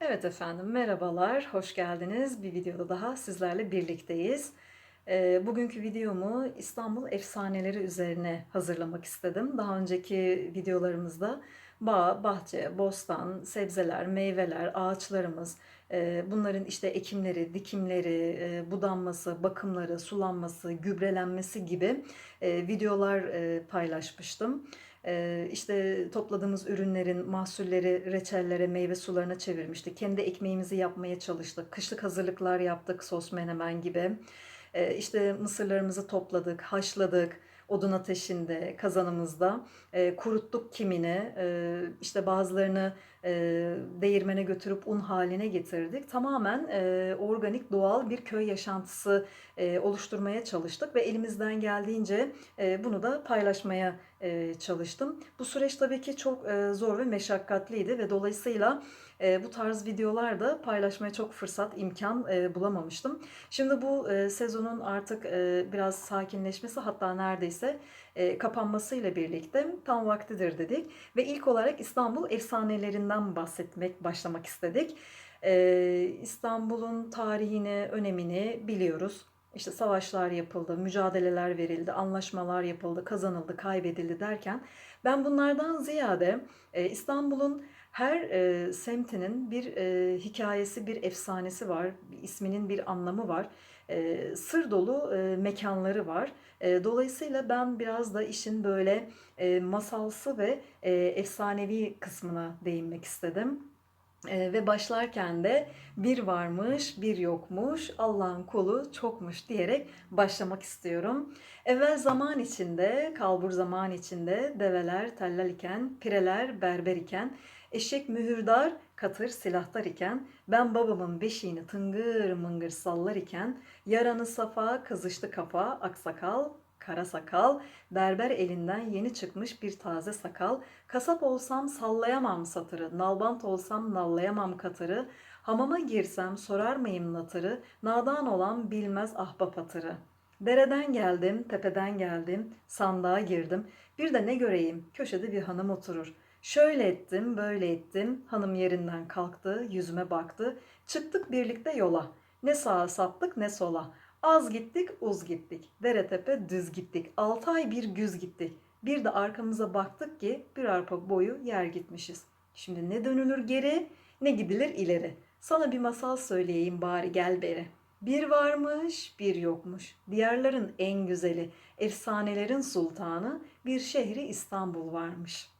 Evet efendim, merhabalar, hoş geldiniz. Bir videoda daha sizlerle birlikteyiz. Ee, bugünkü videomu İstanbul efsaneleri üzerine hazırlamak istedim. Daha önceki videolarımızda bağ, bahçe, bostan, sebzeler, meyveler, ağaçlarımız, e, bunların işte ekimleri, dikimleri, e, budanması, bakımları, sulanması, gübrelenmesi gibi e, videolar paylaşmıştım. İşte topladığımız ürünlerin mahsulleri reçellere, meyve sularına çevirmiştik. Kendi ekmeğimizi yapmaya çalıştık. Kışlık hazırlıklar yaptık, sos menemen gibi. İşte mısırlarımızı topladık, haşladık odun ateşinde, kazanımızda. Ee, kuruttuk kimini, ee, işte bazılarını e, değirmene götürüp un haline getirdik. Tamamen e, organik, doğal bir köy yaşantısı e, oluşturmaya çalıştık ve elimizden geldiğince e, bunu da paylaşmaya e, çalıştım. Bu süreç tabii ki çok e, zor ve meşakkatliydi ve dolayısıyla e, bu tarz videolarda paylaşmaya çok fırsat, imkan e, bulamamıştım. Şimdi bu e, sezonun artık e, biraz sakinleşmesi hatta neredeyse e, kapanmasıyla birlikte tam vaktidir dedik. Ve ilk olarak İstanbul efsanelerinden bahsetmek, başlamak istedik. E, İstanbul'un tarihini, önemini biliyoruz. İşte savaşlar yapıldı, mücadeleler verildi, anlaşmalar yapıldı, kazanıldı, kaybedildi derken ben bunlardan ziyade e, İstanbul'un her e, semtinin bir e, hikayesi, bir efsanesi var, isminin bir anlamı var, e, sır dolu e, mekanları var. E, dolayısıyla ben biraz da işin böyle e, masalsı ve e, efsanevi kısmına değinmek istedim. Ee, ve başlarken de bir varmış, bir yokmuş, Allah'ın kulu çokmuş diyerek başlamak istiyorum. Evvel zaman içinde, kalbur zaman içinde develer tellal iken, pireler berber iken, eşek mühürdar, katır silahtar iken, ben babamın beşiğini tıngır mıngır sallar iken, yaranı safa, kızıştı kafa, aksakal, kara sakal, berber elinden yeni çıkmış bir taze sakal, kasap olsam sallayamam satırı, nalbant olsam nallayamam katırı, hamama girsem sorar mıyım natırı, nadan olan bilmez ahbap hatırı. Dereden geldim, tepeden geldim, sandığa girdim, bir de ne göreyim, köşede bir hanım oturur. Şöyle ettim, böyle ettim, hanım yerinden kalktı, yüzüme baktı, çıktık birlikte yola. Ne sağa saptık ne sola. Az gittik, uz gittik. Dere tepe düz gittik. Altı ay bir güz gittik. Bir de arkamıza baktık ki bir arpa boyu yer gitmişiz. Şimdi ne dönülür geri ne gidilir ileri. Sana bir masal söyleyeyim bari gel beri. Bir varmış, bir yokmuş. Diyarların en güzeli, efsanelerin sultanı bir şehri İstanbul varmış.''